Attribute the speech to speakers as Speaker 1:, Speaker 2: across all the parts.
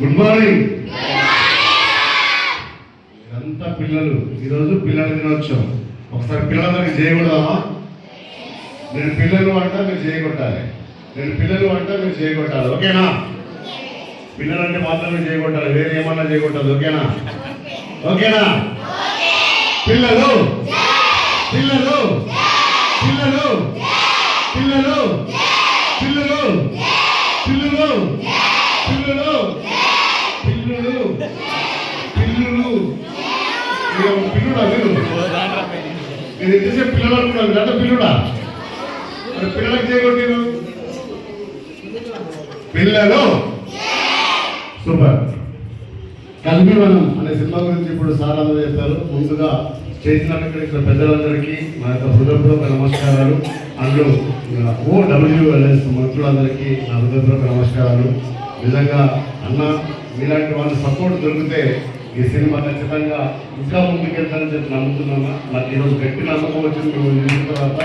Speaker 1: Good morning అంతా పిల్లలు. ఈరోజు పిల్లల దినోత్సవం. ఒకసారి పిల్లలందరికి చేయకూడదామా నేను పిల్లలు అంట మీరు చేయగొట్టాలి నేను పిల్లలు అంట మీరు చేయగొట్టాలి ఓకేనా? పిల్లలంటే మాత్రమే చేయగొట్టాలి వేరే ఏమన్నా చేయగొట్టాలి ఓకేనా? ఓకేనా? పిల్లలు? పిల్లలు? పిల్లలు? పిల్లలు? పిల్లలు. పిల్లలు. పిల్లలు. పిల్లలు. పిల్లలు. పిల్లుడా మీరు నేను ఎంతసేపు పిల్లలు అనుకున్నాను గంట పిల్లుడా? మరి పిల్లలకు చేయగొట్టారు పిల్లలు. సూపర్. కల్పివనం అనే సినిమా గురించి ఇప్పుడు సార్ అందరూ చేస్తారు ముందుగా స్టేజ్ ఇక్కడ పెద్దలందరికీ మా యొక్క హృదయపూర్వక నమస్కారాలు. అందులో ఓ మంత్రులందరికీ నా హృదయపూర్వక నమస్కారాలు. నిజంగా అన్న మీలాంటి వాళ్ళ సపోర్ట్ దొరికితే ఈ సినిమా ఖచ్చితంగా ఇంకా ముందుకెళ్తానని చెప్పి నమ్ముతున్నాను. నాకు ఈరోజు గట్టి నమ్మకం వచ్చింది మేము చూసిన తర్వాత.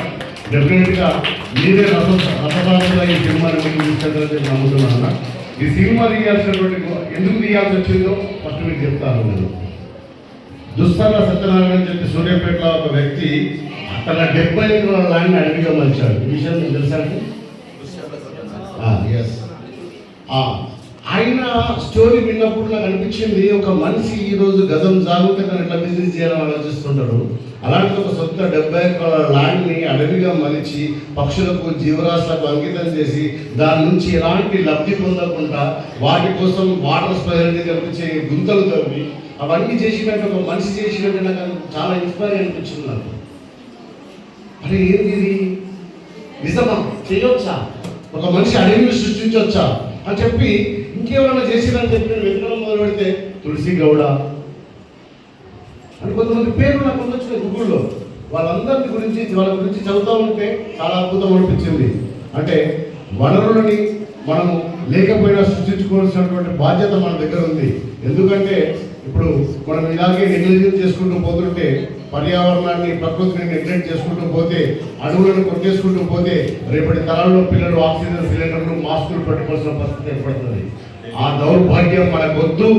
Speaker 1: డెఫినెట్గా మీరే రస రసదారులుగా ఈ సినిమాని మీకు తీసుకెళ్తారని చెప్పి నమ్ముతున్నాను ఈ సినిమా తీయాల్సినటువంటి ఎందుకు తీయాల్సి వచ్చిందో ఫస్ట్ మీకు చెప్తాను నేను. దుస్తర సత్యనారాయణ అని చెప్పి సూర్యాపేటలో ఒక వ్యక్తి తన డెబ్బై ఎకరాల ల్యాండ్ అడవిగా మలిచాడు ఈ విషయం మీకు తెలుసా ఎస్ ఆయన స్టోరీ విన్నప్పుడు నాకు అనిపించింది ఒక మనిషి ఈ రోజు గతం జాగ్రత్త ఇట్లా బిజినెస్ చేయాలని ఆలోచిస్తుంటాడు. అలాంటి ఒక సొంత డెబ్బై ఎకరాల ల్యాండ్ని అడవిగా మలిచి పక్షులకు జీవరాశులకు అంకితం చేసి దాని నుంచి ఎలాంటి లబ్ధి పొందకుండా వాటి కోసం వాటర్ స్ప్రేయర్ని కల్పించే గుంతలు తవ్వి అవన్నీ చేసినట్టు ఒక మనిషి చేసినట్టు నాకు చాలా ఇన్స్పైర్ అనిపించింది నాకు అరే ఏంది ఇది? నిజమా? చేయొచ్చా? ఒక మనిషి అడవిని సృష్టించవచ్చా అని చెప్పి ఇంకేమైనా చేసిందని చెప్పి నేను మొదలు పెడితే తులసి గౌడ అని కొంతమంది పేర్లు నాకు ఉండొచ్చు గూగుల్లో వాళ్ళందరి గురించి వాళ్ళ గురించి చదువుతూ ఉంటే చాలా అద్భుతం అనిపించింది. అంటే వనరులని మనము లేకపోయినా సృష్టించుకోవాల్సినటువంటి బాధ్యత మన దగ్గర ఉంది. ఎందుకంటే ఇప్పుడు మనం ఇలాగే నెగ్లిజెన్స్ చేసుకుంటూ పోతుంటే పర్యావరణాన్ని ప్రకృతిని నెగ్లెక్ట్ చేసుకుంటూ పోతే అడవులను కొట్టేసుకుంటూ పోతే రేపటి తరాల్లో పిల్లలు ఆక్సిజన్ సిలిండర్లు మాస్కులు పెట్టుకోవాల్సిన పరిస్థితి ఏర్పడుతుంది. ఆ దౌర్భాగ్యం మనకొద్దు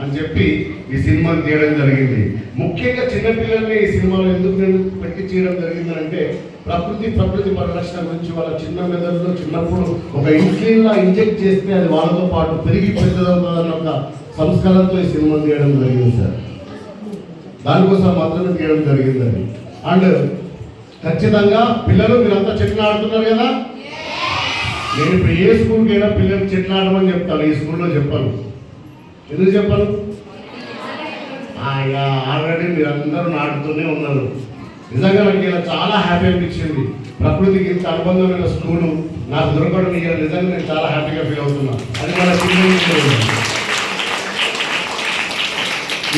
Speaker 1: అని చెప్పి ఈ సినిమాని తీయడం జరిగింది. ముఖ్యంగా చిన్నపిల్లల్ని ఈ సినిమాలో ఎందుకు నేను పెట్టి చేయడం జరిగిందంటే ప్రకృతి ప్రకృతి పరిరక్షణ గురించి వాళ్ళ చిన్న మెదడులో చిన్నప్పుడు ఒక ఇన్సులిన్లా ఇంజెక్ట్ చేస్తే అది వాళ్ళతో పాటు పెరిగి పెద్దదవుతుందన్న ఒక సంస్కారంతో ఈ సినిమా తీయడం జరిగింది సార్. దానికోసం మాత్రమే తీయడం జరిగిందండి. అండ్ ఖచ్చితంగా పిల్లలు మీరంతా చెట్లు ఆడుతున్నారు కదా? నేను ఇప్పుడు ఏ స్కూల్కి అయినా పిల్లలు చెట్లు ఆడమని చెప్తాను ఈ స్కూల్లో చెప్పాను. ఎందుకు చెప్పాను? ఆల్రెడీ మీరందరూ నాటుతూనే ఉన్నారు. నిజంగా నాకు ఇలా చాలా హ్యాపీ అనిపించింది. ప్రకృతికి ఇంత అనుబంధమైన స్కూలు నాకు దొరకడం ఇక నిజంగా నేను చాలా హ్యాపీగా ఫీల్ అవుతున్నాను అది మన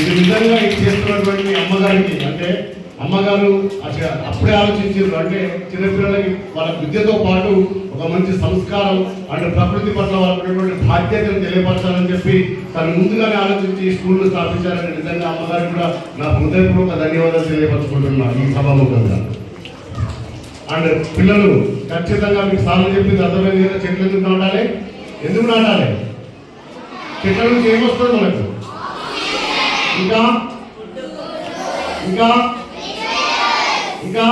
Speaker 1: ఇది నిజంగా ఇది చేస్తున్నటువంటి అమ్మగారికి అంటే అమ్మగారు అసలు అప్పుడే ఆలోచించారు. అంటే చిన్నపిల్లలకి వాళ్ళ విద్యతో పాటు ఒక మంచి సంస్కారం అంటే ప్రకృతి పట్ల వాళ్ళకి బాధ్యతను తెలియపరచాలని చెప్పి తను ముందుగానే ఆలోచించి స్కూల్ను స్థాపించారని నిజంగా అమ్మగారికి కూడా నా హృదయపూర్వక ధన్యవాదాలు తెలియపరచుకుంటున్నాను ఈ సభాముఖంగా. అండ్ పిల్లలు ఖచ్చితంగా మీకు సార్లు చెప్పింది అర్థమైంది కదా చెట్లు ఎందుకు నాటాలి? ఎందుకు నాటాలి? చెట్ల నుంచి ఏమొస్తుంది మనకు? ఇంకా? ఇంకా? ఇంకా?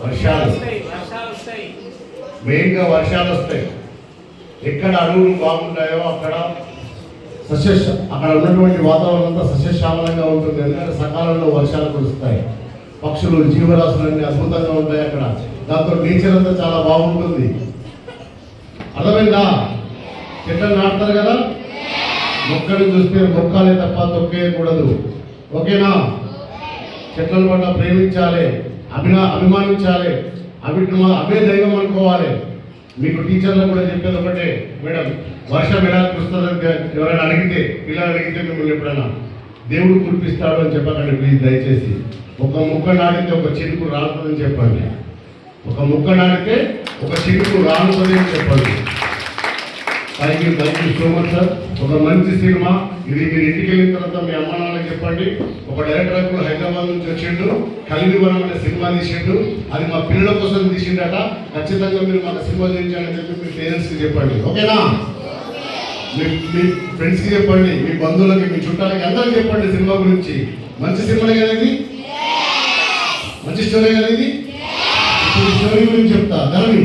Speaker 1: వర్షాలు మెయిన్గా వర్షాలు వస్తాయి. ఎక్కడ అడవులు బాగుంటాయో అక్కడ సస్యశ అక్కడ ఉన్నటువంటి వాతావరణం అంతా సస్యశ్యామలంగా ఉంటుంది. ఎందుకంటే సకాలంలో వర్షాలు కురుస్తాయి. పక్షులు జీవరాశులన్నీ అద్భుతంగా ఉంటాయి అక్కడ. దాంతో నేచర్ అంతా చాలా బాగుంటుంది. అర్థమైందా? చెట్లను నాటుతారు కదా? మొక్కలు చూస్తే మొక్కాలే తప్ప తొక్కేయకూడదు ఓకేనా? చెట్ల పట్ల ప్రేమించాలి అభినా అభిమానించాలి అవిటిని మా- దైవం అనుకోవాలి. మీకు టీచర్లు కూడా చెప్పేది ఒకటే మేడం వర్షం ఎలా కురుస్తుందని ఎవరైనా అడిగితే పిల్లలు అడిగితే మిమ్మల్ని ఎప్పుడైనా దేవుడు కురిపిస్తాడు అని చెప్పకండి ప్లీజ్ దయచేసి. ఒక ముక్క నాటితే ఒక చిరుకు రాలుతుందని చెప్పండి. ఒక ముక్క నాటితే ఒక చిరుకు రాలుతుంది అని చెప్పండి. You thank you so much sir ఒక మంచి సినిమా. ఇది మీరు ఇంటికి వెళ్ళిన తర్వాత మీ అమ్మ నాన్నకి చెప్పండి. ఒక డైరెక్టర్ ఇప్పుడు హైదరాబాద్ నుంచి వచ్చిండు. కలివివరం అనే సినిమా తీసిండు. అది మా పిల్లల కోసం తీసిండట. ఖచ్చితంగా మీరు మన సినిమా చూపించాలని చెప్పి మీ పేరెంట్స్కి చెప్పండి. ఓకేనా? మీ మీ ఫ్రెండ్స్కి చెప్పండి. మీ బంధువులకి మీ చుట్టాలకి అందరికి చెప్పండి సినిమా గురించి. మంచి సినిమానే కదా ఇది? మంచి స్టోరీ కదా ఇది? ఇప్పుడు స్టోరీ గురించి చెప్తా ధరణి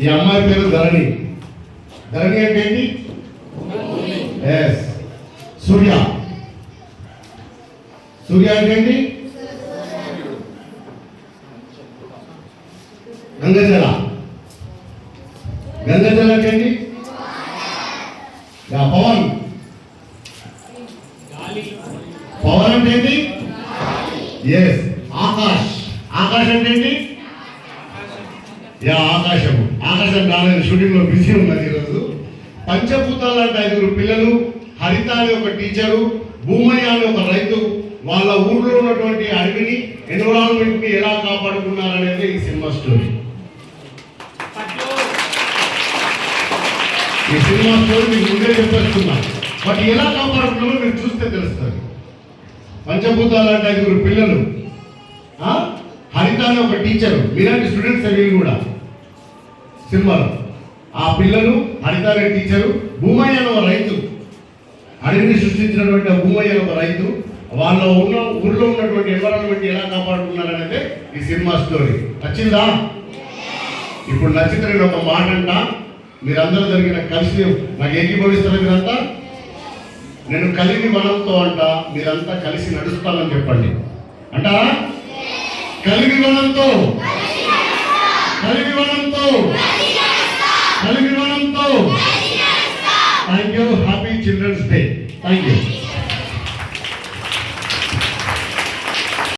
Speaker 1: ఈ అమ్మాయి పేరు ధరణి. ధరణి అంటే ఏంటి? ఎస్ సూర్య. సూర్య అంటే ఏంటి? గంగజల. గంగజల అంటే ఏంటి? యా, పవన్. పవన్ అంటే ఏంటి? ఎస్ ఆకాష్. ఆకాష్ అంటే ఏంటి? యా ఆకాశము. ఆకాశం రాలేదు షూటింగ్లో బిజీ ఉన్నది ఈరోజు. పంచభూతాలు అంటే ఐదుగురు పిల్లలు హరిత అనే ఒక టీచరు భూమయ్య అనే ఒక రైతు వాళ్ళ ఊర్లో ఉన్నటువంటి అడవిని ఎన్విరాన్మెంట్ని ఎలా కాపాడుకున్నారనేది ఈ సినిమా స్టోరీ. ఈ సినిమా స్టోరీ మీకు ముందే చెప్పేస్తున్నా. బట్ ఎలా కాపాడుకున్నామో మీరు చూస్తే తెలుస్తుంది పంచభూతాలు అంటే ఐదుగురు పిల్లలు హరిత అనే ఒక టీచరు మీలాంటి స్టూడెంట్స్ వీళ్ళు కూడా. సినిమాలు. ఆ పిల్లలు హరితారెడ్డి టీచరు భూమయ్య అనే ఒక రైతు. అడవిని సృష్టించినటువంటి భూమయ్య అనే ఒక రైతు. వాళ్ళ ఉన్న ఊళ్ళో ఉన్నటువంటి ఎన్వరాన్మెంట్ ఎలా కాపాడుకున్నారనేది ఈ సినిమా స్టోరీ. నచ్చిందా? ఇప్పుడు నచ్చితే నేను ఒక మాట అంట. మీరందరూ జరిగిన కలిసి నాకు ఏకీభవిస్తారు మీరంతా. నేను కలిగి వనంతో అంట మీరంతా కలిసి నడుస్తానని చెప్పండి. అంటారా? కలిగి వనంతో.